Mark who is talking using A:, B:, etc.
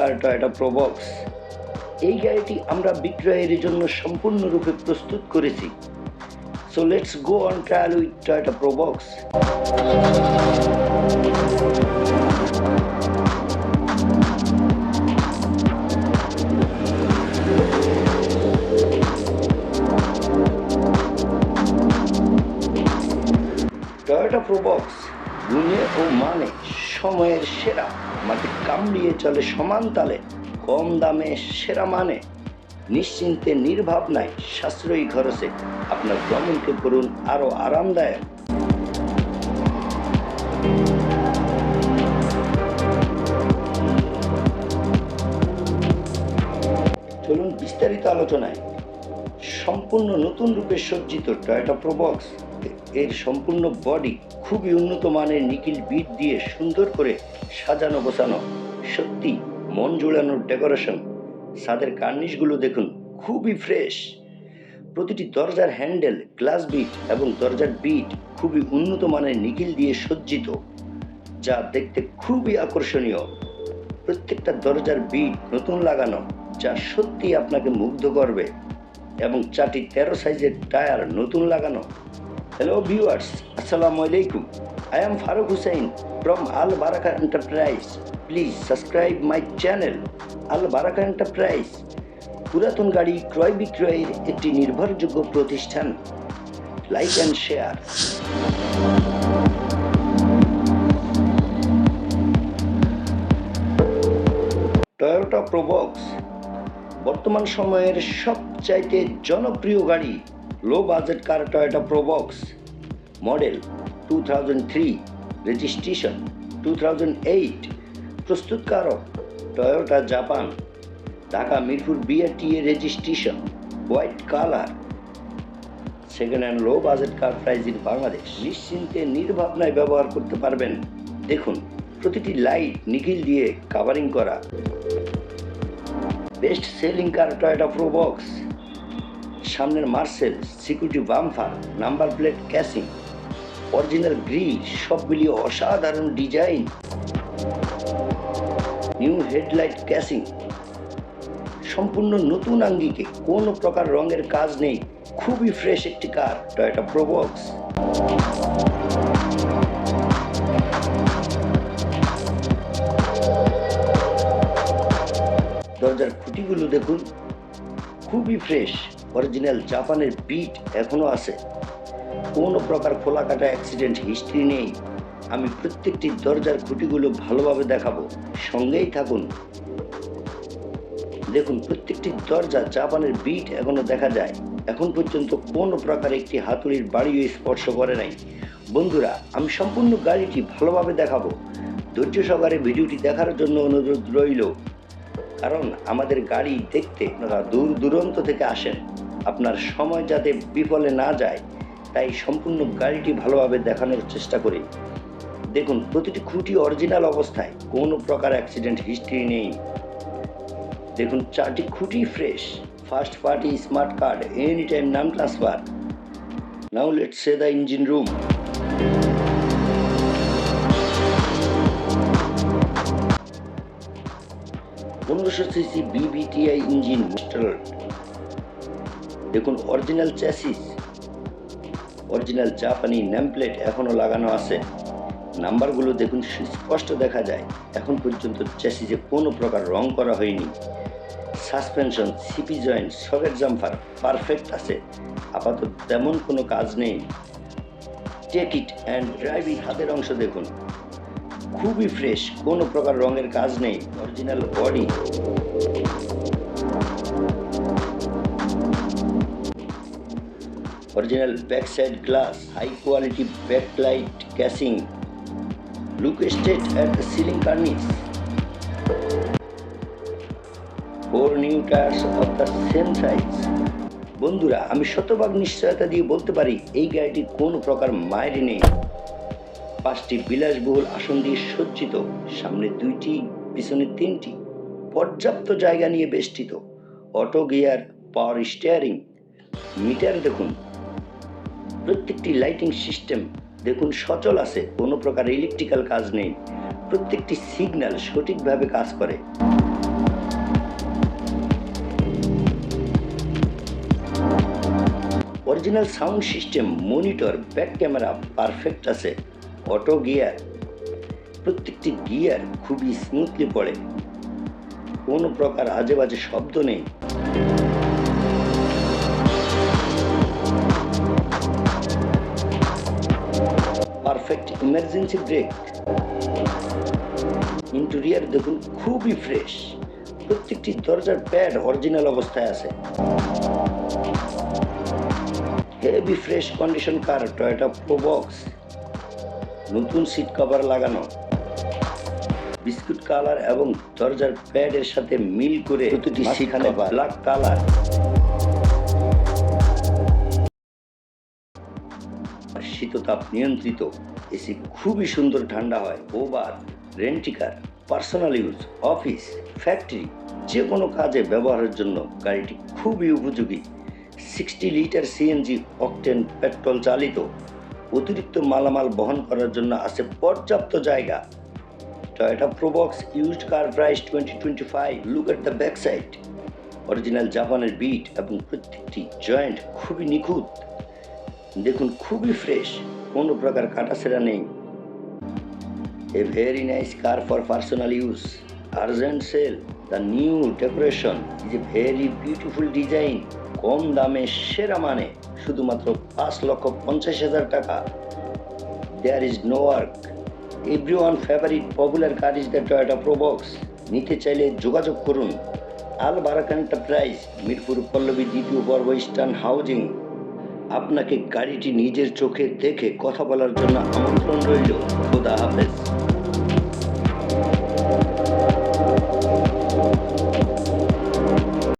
A: কার Toyota Probox এই গাড়িটি আমরা বিক্রয়ের জন্য সম্পূর্ণরূপে প্রস্তুত করেছি। So let's go on trial with Toyota Probox Toyota Probox গুণে ও মানে সময়ের সেরা। মাটি কামড়িয়ে চলে সমান তালে, কম দামে সেরা মানে। নিশ্চিন্তে, নির্ভাবনায় সাশ্রয়ী খরচে আপনার ভ্রমণকে করুন আরও আরামদায়ক। চলুন বিস্তারিত আলোচনায়। সম্পূর্ণ নতুন রূপে সজ্জিত টয়োটা প্রবক্স এর সম্পূর্ণ বডি খুবই উন্নত মানের নিকিল বিট দিয়ে সুন্দর করে সাজানো গোছানো। সত্যি মন জোড়ানোর ডেকোরেশন। ছাদের কার্নিশগুলো দেখুন, খুবই ফ্রেশ। প্রতিটি দরজার হ্যান্ডেল, গ্লাস বিট এবং দরজার বিট খুবই উন্নত মানের নিকিল দিয়ে সজ্জিত, যা দেখতে খুবই আকর্ষণীয়। প্রত্যেকটা দরজার বিট নতুন লাগানো, যা সত্যি আপনাকে মুগ্ধ করবে। এবং চারটি তেরো সাইজের টায়ার নতুন লাগানো। হ্যালো ভিউয়ার্স আসসালামু আলাইকুম। I am Faruk Hussain from Al Baraka enterprise please subscribe my channel Al Baraka enterprise পুরাতন গাড়ি ক্রয় বিক্রয়ের একটি নির্ভরযোগ্য প্রতিষ্ঠান। Like and share Toyota Probox বর্তমান সময়ের সবচাইতে জনপ্রিয় গাড়ি low budget car Toyota Probox model two thousand three registration two thousand eight প্রস্তুতকারক Toyota Japan Dhaka Mirpur BRTA registration white colour second hand low budget car price in Bangladesh নিশ্চিন্তে নির্ভাবনায় ব্যবহার করতে পারবেন। দেখুন, প্রতিটি লাইট নিখিল দিয়ে কাভারিং করা। Best selling car Toyota Probox সামনের Marcel, security bumper, number plate casing, original grille মিলিয়ে অসাধারণ ডিজাইন। New headlight casing. সম্পূর্ণ নতুন আঙ্গিকে কোনো প্রকার রঙের কাজ নেই। খুবই ফ্রেশ একটি কার টয়োটা প্রোবক্স দরজার খুঁটিগুলো দেখুন। খুবই ফ্রেশ। অরিজিনাল জাপানের বিট এখনও আছে। কোনো প্রকার খোলা কাটা অ্যাক্সিডেন্ট হিস্ট্রি নেই। আমি প্রত্যেকটি দরজার খুঁটিগুলো ভালোভাবে দেখাবো। সঙ্গেই থাকুন। দেখুন, প্রত্যেকটি দরজা জাপানের বিট এখনও দেখা যায়। এখন পর্যন্ত কোনো প্রকার একটি হাতুড়ির বাড়িও স্পর্শ করে নাই। বন্ধুরা, আমি সম্পূর্ণ গাড়িটি ভালোভাবে দেখাবো। ধৈর্য সহকারে ভিডিওটি দেখার জন্য অনুরোধ রইল। কারণ আমাদের গাড়ি দেখতে দূর দূরান্ত থেকে আসেন। আপনার সময় যাতে বিফলে না যায়, তাই সম্পূর্ণ গাড়িটি ভালোভাবে দেখানোর চেষ্টা করি। দেখুন, প্রতিটি খুঁটি অরিজিনাল অবস্থায়, কোনো প্রকার অ্যাক্সিডেন্ট হিস্ট্রি নেই। দেখুন, চারটি খুঁটি fresh, first party smart card any time নাম transfer. Now let say the engine room. পনেরোশো সিসি বিবিটিআই ইঞ্জিন ইনস্টলার দেখুন original chassis original Japanese nameplate এখনও লাগানো আছে। নাম্বারগুলো দেখুন, স্পষ্ট দেখা যায়। এখন পর্যন্ত চ্যাসিসে কোনো প্রকার রং করা হয়নি। Suspension CV joint socket jumper perfect আছে। আপাতত তেমন কোনো কাজ নেই। টেক ইট অ্যান্ড ড্রাইভিং হাতের অংশ দেখুন। খুবই ফ্রেশ কোনো প্রকার রঙের কাজ নেই original body original back side glass high quality backlight casing look state at the ceiling cornice four new tyres of the same size বন্ধুরা, আমি শতভাগ নিশ্চয়তা দিয়ে বলতে পারি, এই গাড়িটি কোনো প্রকার মায়েরই নেই। পাঁচটি বিলাসবহুল আসন দিয়ে সজ্জিত, সামনে দুইটি, পিছনে তিনটি, পর্যাপ্ত জায়গা নিয়ে বেষ্টিত। Auto gear, power steering, meter দেখুন। প্রত্যেকটি লাইটিং সিস্টেম দেখুন সচল আছে, কোনো প্রকার ইলেকট্রিক্যাল কাজ নেই। প্রত্যেকটি সিগন্যাল সঠিকভাবে কাজ করে। Original sound system, monitor, back camera perfect আছে। Auto gear. প্রত্যেকটি গিয়ার খুবই স্মুথলি পড়ে। কোনো প্রকার আজে বাজে শব্দ নেই। পারফেক্ট ইমার্জেন্সি ব্রেক ইন্টেরিয়ার দেখুন খুবই ফ্রেশ প্রত্যেকটি দরজার প্যাড অরিজিনাল অবস্থায় আছে। Heavy fresh condition car Toyota Probox নতুন সিট কভার লাগানো। বিস্কুট কালার এবং দরজার প্যাডের সাথে মিল করে প্রতিটি সিট ব্ল্যাক কালার শীততাপ নিয়ন্ত্রিত এসি খুবই সুন্দর ঠান্ডা হয় Uber rent a car personal use office factory যে কোনো কাজে ব্যবহারের জন্য গাড়িটি খুবই উপযোগী। Sixty litre CNG octane petrol চালিত। অতিরিক্ত মালামাল বহন করার জন্য আছে পর্যাপ্ত জায়গা। Toyota Probox used car price twenty twenty five look at the back side original জাপানের বিট এবং প্রত্যেকটি জয়েন্ট খুবই নিখুঁত। দেখুন, খুবই ফ্রেশ কোনো প্রকার কাটাছেড়া নেই। A very nice car for personal use urgent sale the new decoration is a very beautiful design কম দামে, সেরা মানে শুধুমাত্র পাঁচ লক্ষ পঞ্চাশ হাজার টাকা। There is no work everyone favourite popular car is the Toyota Probox নিতে চাইলে যোগাযোগ করুন। আল বারাকান এন্টারপ্রাইজ মিরপুর পল্লবী দ্বিতীয় পর্ব ইস্টার্ন হাউজিং। আপনাকে গাড়িটি নিজের চোখে দেখে কথা বলার জন্য আমন্ত্রণ রইল। খোদা হাফেজ।